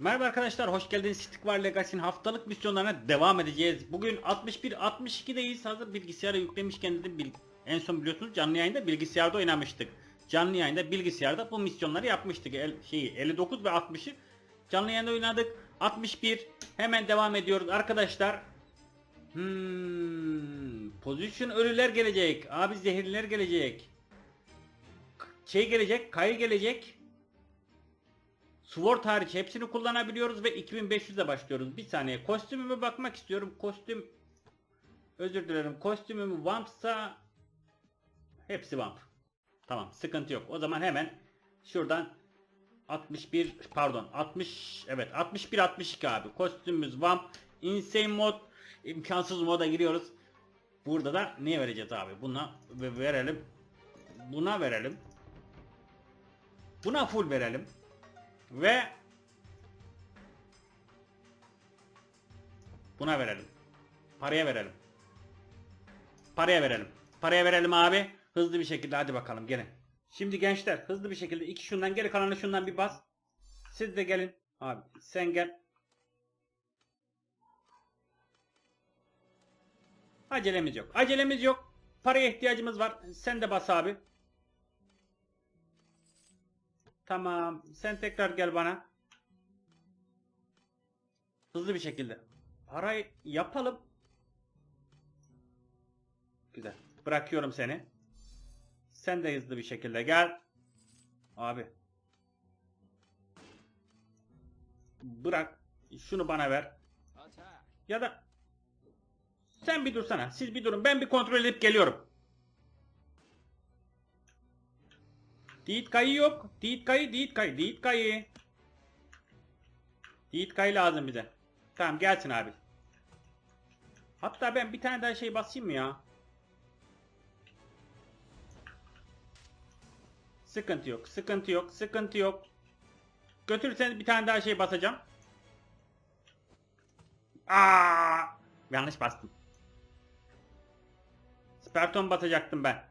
Merhaba arkadaşlar, hoş geldiniz. Stick Legacy'nin haftalık misyonlarına devam edeceğiz. Bugün 61-62'deyiz. Hazır bilgisayara yüklemişken dedim, en son biliyorsunuz canlı yayında bilgisayarda oynamıştık. Canlı yayında bilgisayarda bu misyonları yapmıştık. El, şeyi 59 ve 60'ı canlı yayında oynadık. 61 hemen devam ediyoruz arkadaşlar. Hmm, pozisyon ölüler gelecek. Abi zehirliler gelecek. Şey gelecek, kayı gelecek. Sword hariç hepsini kullanabiliyoruz ve 2500'e başlıyoruz. Bir saniye kostümüme bakmak istiyorum. Kostüm özür dilerim. Kostümüm Vamp'sa hepsi Vamp. Tamam sıkıntı yok. O zaman hemen şuradan 61 pardon 60 evet 61 62 abi. Kostümümüz Vamp. Insane mod imkansız moda giriyoruz. Burada da ne vereceğiz abi? Buna ve- verelim. Buna verelim. Buna full verelim. Ve buna verelim. Paraya verelim. Paraya verelim. Paraya verelim abi. Hızlı bir şekilde hadi bakalım gelin. Şimdi gençler hızlı bir şekilde iki şundan geri kalanı şundan bir bas. Siz de gelin. Abi sen gel. Acelemiz yok. Acelemiz yok. Paraya ihtiyacımız var. Sen de bas abi. Tamam. Sen tekrar gel bana. Hızlı bir şekilde. Parayı yapalım. Güzel. Bırakıyorum seni. Sen de hızlı bir şekilde gel. Abi. Bırak. Şunu bana ver. Ya da sen bir dursana. Siz bir durun. Ben bir kontrol edip geliyorum. Diit kayı yok. Diit kayı, diit kayı, diit kayı. Diit kayı lazım bize. Tamam gelsin abi. Hatta ben bir tane daha şey basayım mı ya? Sıkıntı yok, sıkıntı yok, sıkıntı yok. Götürürseniz bir tane daha şey basacağım. Aa! Yanlış bastım. Sperton basacaktım ben.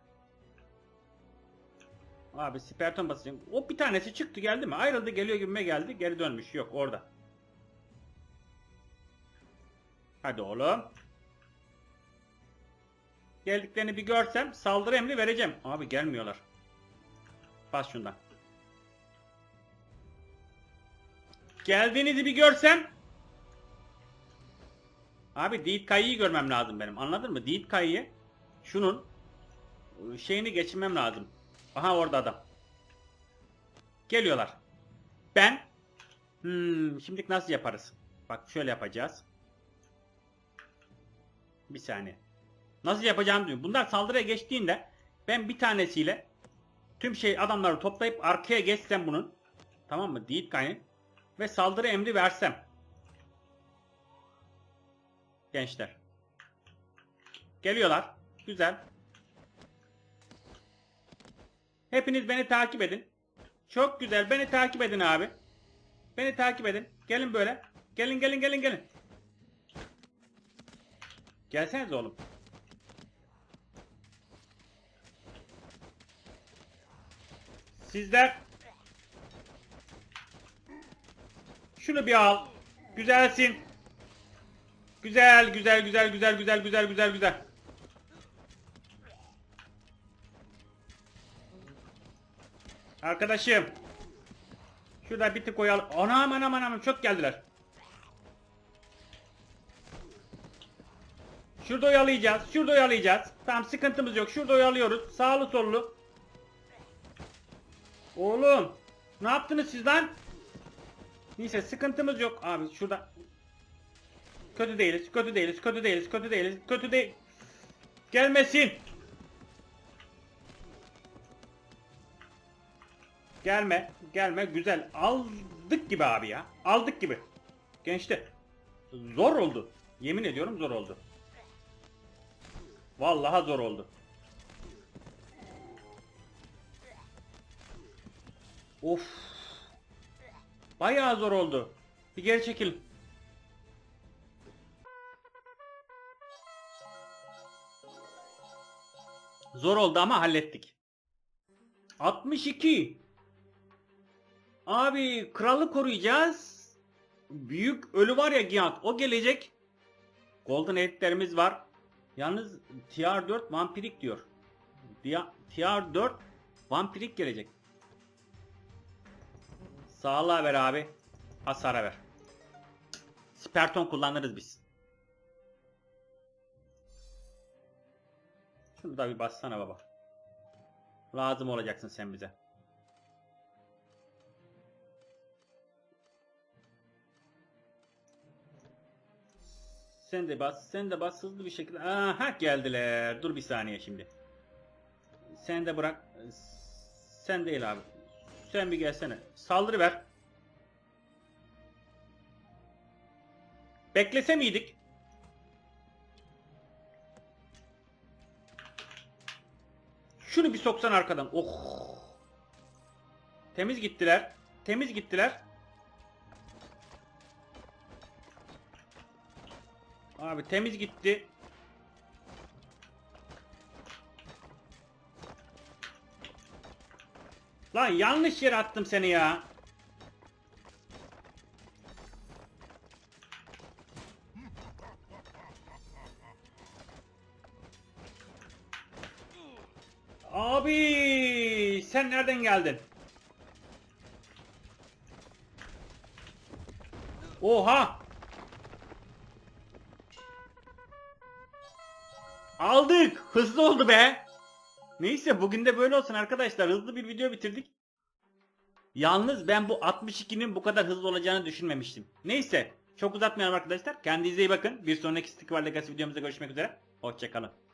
Abi Sperton basacağım. O bir tanesi çıktı geldi mi? Ayrıldı geliyor gibime geldi. Geri dönmüş. Yok orada. Hadi oğlum. Geldiklerini bir görsem saldırı emri vereceğim. Abi gelmiyorlar. Bas şundan. Geldiğinizi bir görsem Abi Deed Kayı'yı görmem lazım benim. Anladın mı? Deed Kayı'yı şunun ıı, şeyini geçirmem lazım. Aha orada adam. Geliyorlar. Ben hmm, şimdilik nasıl yaparız? Bak şöyle yapacağız. Bir saniye. Nasıl yapacağım diyor. Bunlar saldırıya geçtiğinde ben bir tanesiyle tüm şey adamları toplayıp arkaya geçsem bunun tamam mı? Deed Kayı'nın ve saldırı emri versem gençler. Geliyorlar. Güzel. Hepiniz beni takip edin. Çok güzel. Beni takip edin abi. Beni takip edin. Gelin böyle. Gelin gelin gelin gelin. Gelseniz oğlum. Sizler şunu bir al. Güzelsin. Güzel güzel güzel güzel güzel güzel güzel güzel. Arkadaşım. Şurada bir tık koyalım. Anam anam anam çok geldiler. Şurada oyalayacağız. Şurada oyalayacağız. Tamam sıkıntımız yok. Şurada oyalıyoruz. Sağlı sollu. Oğlum. Ne yaptınız siz lan? Neyse sıkıntımız yok. Abi şurada. Kötü değiliz. Kötü değiliz. Kötü değiliz. Kötü değiliz. Kötü değil. Gelmesin. Gelme. Gelme. Güzel. Aldık gibi abi ya. Aldık gibi. Gençler. Zor oldu. Yemin ediyorum zor oldu. Vallahi zor oldu. Of. Bayağı zor oldu. Bir geri çekil. Zor oldu ama hallettik. 62. Abi kralı koruyacağız. büyük ölü var ya Giant o gelecek. Golden Head'lerimiz var. Yalnız TR 4 vampirik diyor. Dia- TR 4 vampirik gelecek. Sağlığa ver abi. Hasara ver. Sperton kullanırız biz. Şunu da bir bassana baba. Lazım olacaksın sen bize. Sen de bas, sen de bas hızlı bir şekilde. Aha geldiler. Dur bir saniye şimdi. Sen de bırak. Sen değil abi. Sen bir gelsene. Saldırı ver. Beklese miydik? Şunu bir soksan arkadan. Oh. Temiz gittiler. Temiz gittiler. Abi temiz gitti. Lan yanlış yere attım seni ya. Abi sen nereden geldin? Oha! Aldık. Hızlı oldu be. Neyse bugün de böyle olsun arkadaşlar. Hızlı bir video bitirdik. Yalnız ben bu 62'nin bu kadar hızlı olacağını düşünmemiştim. Neyse çok uzatmayalım arkadaşlar. Kendinize iyi bakın. Bir sonraki Stick War Legacy videomuzda görüşmek üzere. Hoşçakalın.